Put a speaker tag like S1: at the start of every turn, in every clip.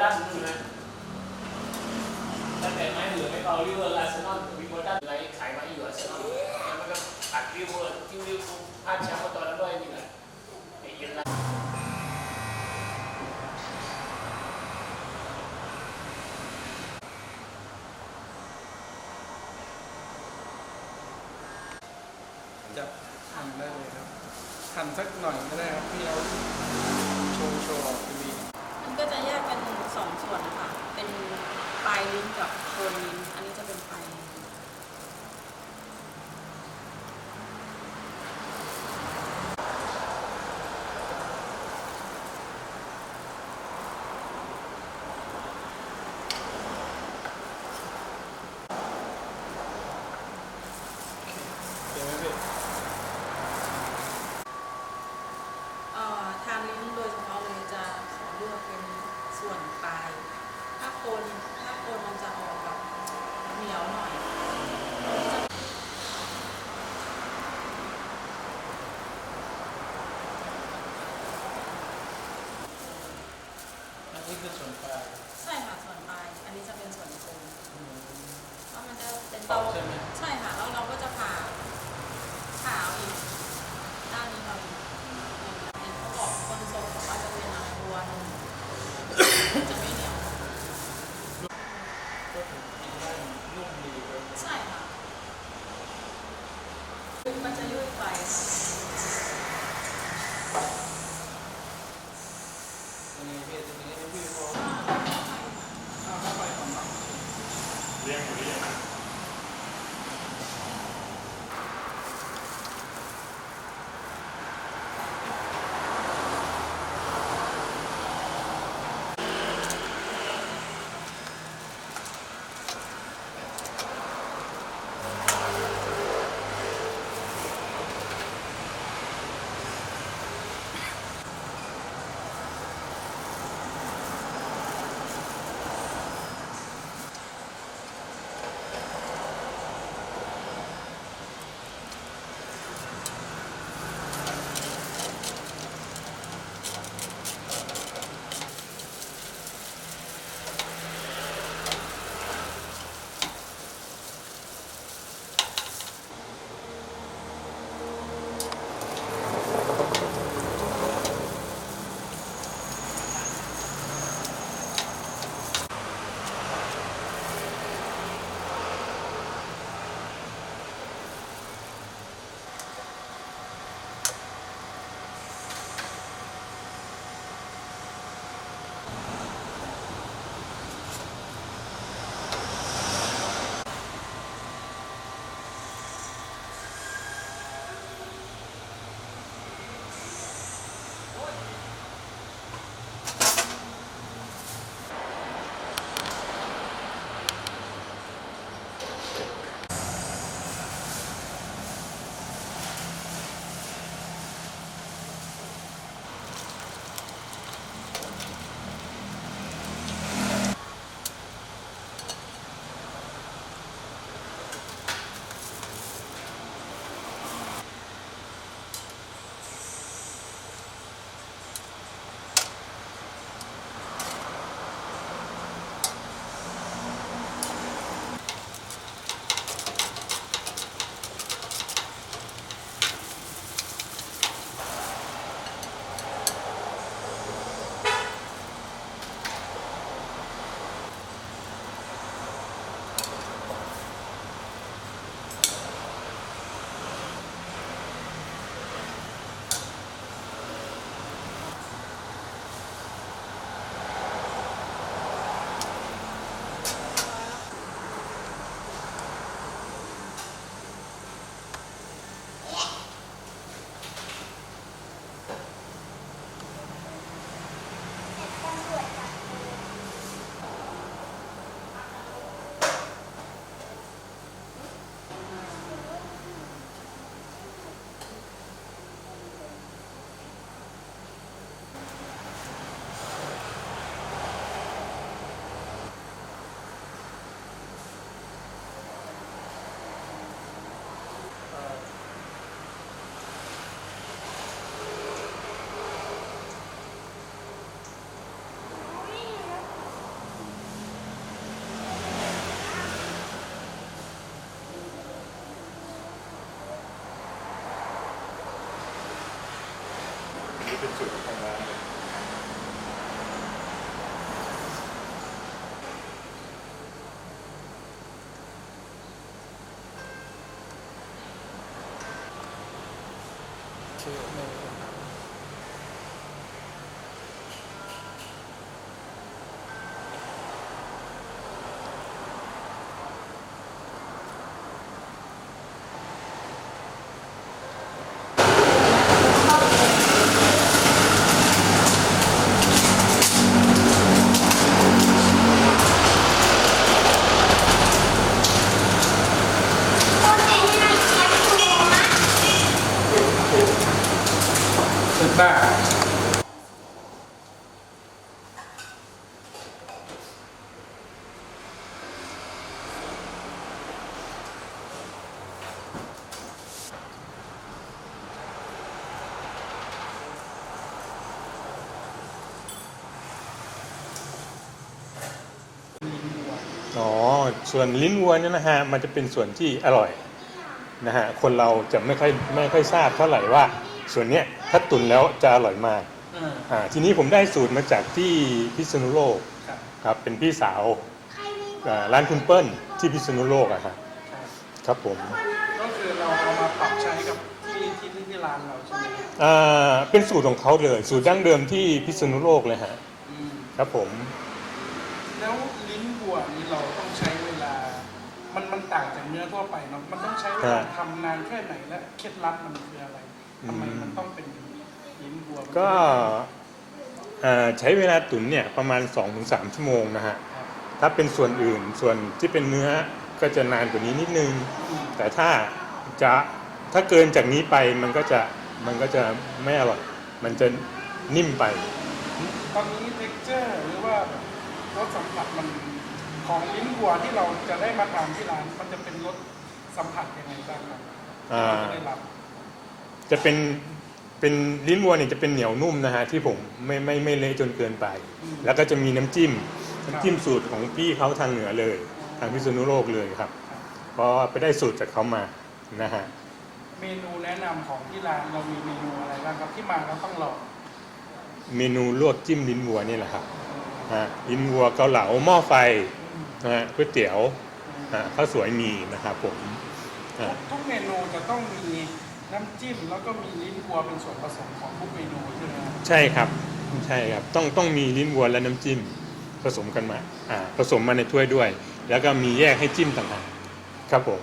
S1: ตันใช่ไหมตั้งแต่ไม้เหลือไม่เอาลิเวอร์อาร์เซนอลวิเบอร์ตันไรขายมาอยู่อาร์เซนอลแล้วมันก็อัดลิเวอร์ที่ลิเวอร์พลาดแชมป์มาตอนนั้นด้วยนี่แหละไอ้เย็นละ
S2: จะหันได้เลยครับหันสักหน่อยก็ได้ครับที่เราโชว์โชว์
S3: สองส่วนนะคะเป็นปลายลิ้นกับโคนลิ้น อันนี้จะเป็นปลายลิ้น
S2: เดี๋ยวไหมพี่
S3: เอ่อทานลิ้นโดยเฉพาะเลยจะขอเลือกเป็นส่วนปลาย ถ้าโคนถ้าโคนมันจะออกแบบเหนียวหน่อยอันนี้จะ
S2: อันนี้คือส่วนปลาย
S3: ใช่ค่ะส่วนปลาย อันนี้จะเป็นส่วนโคนแล้ว มันจ เป็น
S4: สูตรของทางร้านเลย
S2: เคี่ย
S4: ส่วนลิ้นวัวเนี่ยนะฮะมันจะเป็นส่วนที่อร่อยนะฮะคนเราจะไม่ค่อยไม่ค่อยทราบเท่าไหร่ว่า ส่วนเนี้ยถ้าตุนแล้วจะอร่อยมาก
S2: อ่า
S4: อ่าทีนี้ผมได้สูตรมาจากที่พิษณุโลก
S2: ครับ
S4: ครับเป็นพี่สาวอ่าร้านคุณเปิ้ลที่พิษณุโลกอะครับ
S2: ครับ
S4: ครับผม
S2: ก็คือเราเอามาปรับใช้กับที่ที่ที่ร้านเราใช่ไหมครับ
S4: อ่าเป็นสูตรของเขาเลย สูตรดั้งเดิมที่พิษณุโลกเลยฮะ
S2: อืม
S4: ครับผม
S2: แล้วลิ้นวัวนี่เราต้องใช้เวลา มันมันต่างจากเนื้อทั่วไปเนาะมันต้องใช้เวลาทำนานแค่ไหนและเคล็ดลับมันคืออะไรทำไมมันต้องเป็นลิ้นวัว
S4: ก็อ่าใช้เวลาตุ๋นเนี่ยประมาณ 2-3 ชั่วโมงนะฮะ
S2: ครับ
S4: ถ้าเป็นส่วนอื่นส่วนที่เป็นเนื้อก็จะนานกว่านี้นิดนึง
S2: อืม
S4: แต่ถ้าจะถ้าเกินจากนี้ไปมันก็จะมันก็จะไม่อร่อยมันจะนิ่มไป
S2: ตอนนี้ texture หรือว่ารสสัมผัสมัน ของลิ้นวัวที่เราจะได้มาทานที่ร้านมันจะเป็นรสสัมผัสยังไงบ้างครับ
S4: อ่า
S2: ที่เราจะได้รับ
S4: จะเป็นเป็นลิ้นวัวเนี่ยจะเป็นเหนียวนุ่มนะฮะที่ผมไม่ไม่ไม่เละจนเกินไป
S2: อืม
S4: แล้วก็จะมีน้ำจิ้มน้ำจิ้มสูตรของพี่เขาทางเหนือเลย ทางพิษณุโลกเลยครับ
S2: ครับ
S4: เพราะไปได้สูตรจากเขามานะฮะ
S2: เมนูแนะนำของที่ร้านเรามีเมนูอะไรบ้างครับที่มาเราต้องลอง
S4: เมนูลวกจิ้มลิ้นวัวนี่แหละครับฮะลิ้นวัวเกาเหลาหม้อไฟ
S2: อืม
S4: นะฮะก๋วยเตี๋ยว
S2: อืม
S4: ฮะข้าวสวยมีนะครับผม
S2: ทุ
S4: ฮะ
S2: กทุกเมนูจะต้องมีน้ำจิ้มแล้วก็มีลิ้นวัวเป็นส่วนผสมของทุกเมนูใช่ไหมครับ
S4: ใช่ครับใช่ครับต้องต้องมีลิ้นวัวและน้ำจิ้มผสมกันมาอ่าผสมมาในถ้วยด้วย แล้วก็มีแยกให้จิ้มต่างหากครับผม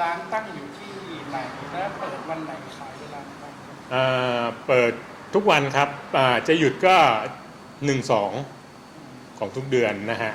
S2: ร้านตั้งอยู่ที่ไหนและเปิดวันไหนขายเวลาไหนบ้างครับ
S4: อ่าเปิดทุกวันครับอ่าจะหยุดก็หนึ่งสองของทุกเดือนนะฮะ